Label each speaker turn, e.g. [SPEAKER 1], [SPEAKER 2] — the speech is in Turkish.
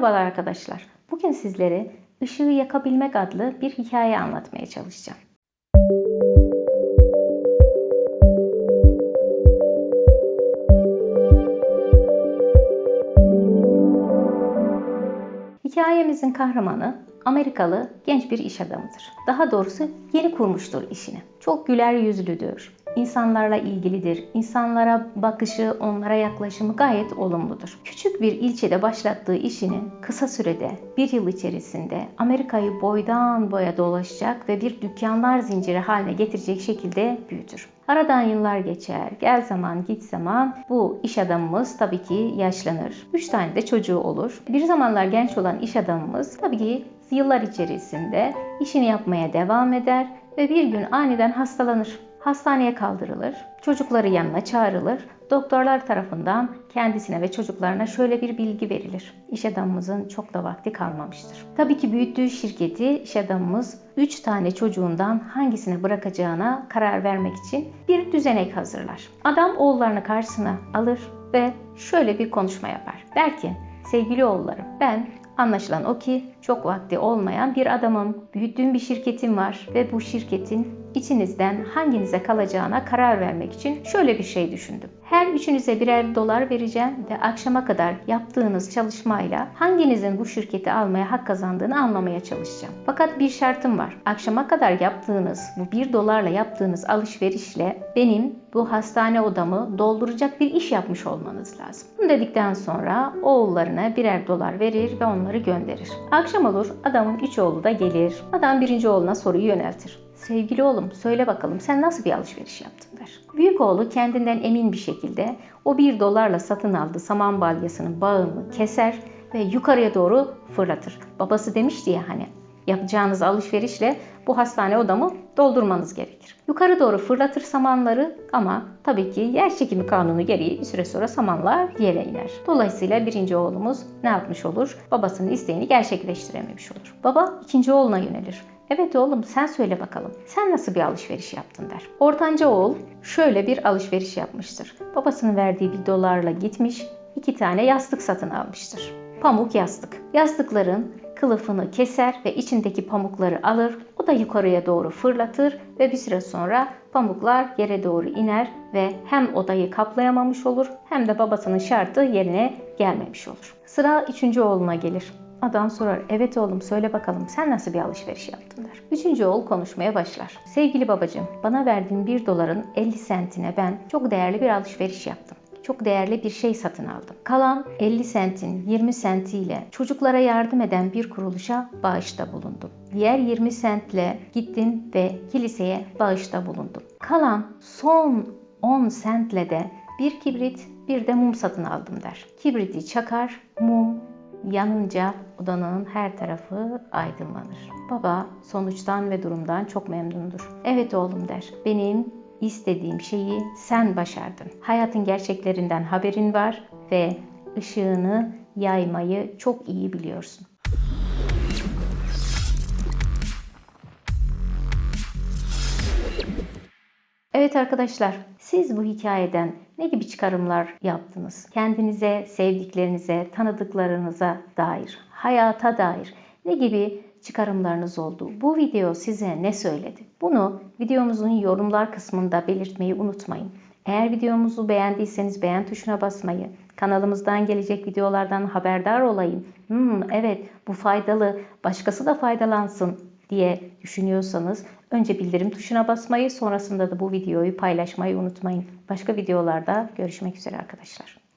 [SPEAKER 1] Merhabalar arkadaşlar. Bugün sizlere ışığı yakabilmek adlı bir hikaye anlatmaya çalışacağım. Hikayemizin kahramanı Amerikalı genç bir iş adamıdır. Daha doğrusu yeni kurmuştur işini. Çok güler yüzlüdür. İnsanlarla ilgilidir. İnsanlara bakışı, onlara yaklaşımı gayet olumludur. Küçük bir ilçede başlattığı işini kısa sürede, bir yıl içerisinde Amerika'yı boydan boya dolaşacak ve bir dükkanlar zinciri haline getirecek şekilde büyütür. Aradan yıllar geçer, gel zaman git zaman bu iş adamımız tabii ki yaşlanır. Üç tane de çocuğu olur. Bir zamanlar genç olan iş adamımız tabii ki yıllar içerisinde işini yapmaya devam eder ve bir gün aniden hastalanır. Hastaneye kaldırılır, çocukları yanına çağrılır. Doktorlar tarafından kendisine ve çocuklarına şöyle bir bilgi verilir. İş adamımızın çok da vakti kalmamıştır. Tabii ki büyüttüğü şirketi iş adamımız 3 tane çocuğundan hangisine bırakacağına karar vermek için bir düzenek hazırlar. Adam oğullarını karşısına alır ve şöyle bir konuşma yapar. Der ki, sevgili oğullarım ben Anlaşılan o ki çok vakti olmayan bir adamım. Büyüttüğüm bir şirketim var ve bu şirketin içinizden hanginize kalacağına karar vermek için şöyle bir şey düşündüm. Her üçünüze birer dolar vereceğim ve akşama kadar yaptığınız çalışmayla hanginizin bu şirketi almaya hak kazandığını anlamaya çalışacağım. Fakat bir şartım var. Akşama kadar yaptığınız bu bir dolarla yaptığınız alışverişle benim bu hastane odamı dolduracak bir iş yapmış olmanız lazım. Bunu dedikten sonra oğullarına birer dolar verir ve onları gönderir. Akşam olur adamın üç oğlu da gelir. Adam birinci oğluna soruyu yöneltir. Sevgili oğlum söyle bakalım sen nasıl bir alışveriş yaptın der. Büyük oğlu kendinden emin bir şekilde o bir dolarla satın aldığı saman balyasının bağını keser ve yukarıya doğru fırlatır. Babası demişti ya hani yapacağınız alışverişle bu hastane odamı doldurmanız gerekir. Yukarı doğru fırlatır samanları ama tabii ki yer çekimi kanunu gereği bir süre sonra samanlar yere iner. Dolayısıyla birinci oğlumuz ne yapmış olur? Babasının isteğini gerçekleştirememiş olur. Baba ikinci oğluna yönelir. Evet oğlum sen söyle bakalım. Sen nasıl bir alışveriş yaptın der. Ortanca oğul şöyle bir alışveriş yapmıştır. Babasının verdiği bir dolarla gitmiş iki tane yastık satın almıştır. Pamuk yastık. Yastıkların kılıfını keser ve içindeki pamukları alır. O da yukarıya doğru fırlatır ve bir süre sonra pamuklar yere doğru iner ve hem odayı kaplayamamış olur hem de babasının şartı yerine gelmemiş olur. Sıra üçüncü oğluna gelir. Adam sorar, evet oğlum söyle bakalım sen nasıl bir alışveriş yaptın der. Üçüncü oğul konuşmaya başlar. Sevgili babacığım bana verdiğin bir doların 50 sentine ben çok değerli bir alışveriş yaptım çok değerli bir şey satın aldım. Kalan 50 sentin 20 sentiyle çocuklara yardım eden bir kuruluşa bağışta bulundum. Diğer 20 sentle gittim ve kiliseye bağışta bulundum. Kalan son 10 sentle de bir kibrit bir de mum satın aldım der. Kibriti çakar, mum yanınca odanın her tarafı aydınlanır. Baba sonuçtan ve durumdan çok memnundur. Evet oğlum der. Benim istediğim şeyi sen başardın. Hayatın gerçeklerinden haberin var ve ışığını yaymayı çok iyi biliyorsun. Evet arkadaşlar, siz bu hikayeden ne gibi çıkarımlar yaptınız? Kendinize, sevdiklerinize, tanıdıklarınıza dair, hayata dair ne gibi çıkarımlarınız oldu? Bu video size ne söyledi? Bunu videomuzun yorumlar kısmında belirtmeyi unutmayın. Eğer videomuzu beğendiyseniz beğen tuşuna basmayı, kanalımızdan gelecek videolardan haberdar olayım. Hmm, evet bu faydalı, başkası da faydalansın diye düşünüyorsanız önce bildirim tuşuna basmayı, sonrasında da bu videoyu paylaşmayı unutmayın. Başka videolarda görüşmek üzere arkadaşlar.